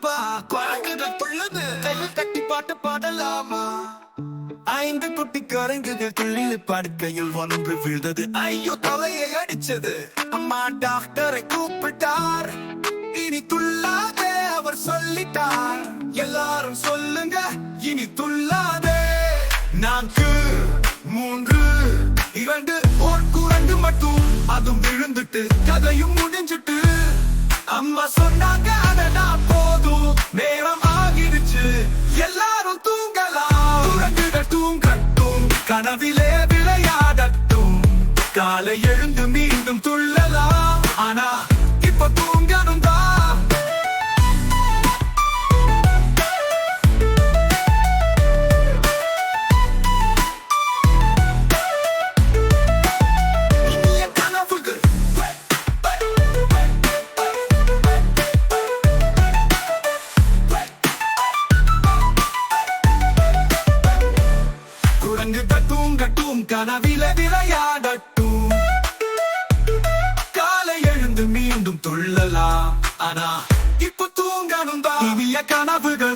பாபா குரங்குகள் துள்ளுது. கையில் கட்டி பாட்டு பாடலாமா? ஐந்து குட்டி கரங்குகள் துள்ளில் படுக்கையில் ஒன்று விழுந்தது. ஐயோ தலையை அடிச்சது. அம்மா டாக்டரை கூப்பிட்டார். இனி துள்ளாதே அவர் சொல்லிட்டார். எல்லாரும் சொல்லுங்க இனி துள்ளாதே. நான்கு மூன்று இரண்டு ஒரு குரங்கு மட்டும். அதுவும் விழுந்துட்டு கதையும் முடிஞ்சிட்டு. கனவிலே விளையாடட்டும். காலை எழுந்து மீண்டும் துள்ளலாம். ஆனா கனவில விளையாடட்டும். காலை எழுந்து மீண்டும் துள்ளலாம். ஆனா இப்ப தூங்கணும் தான். கனவுகள்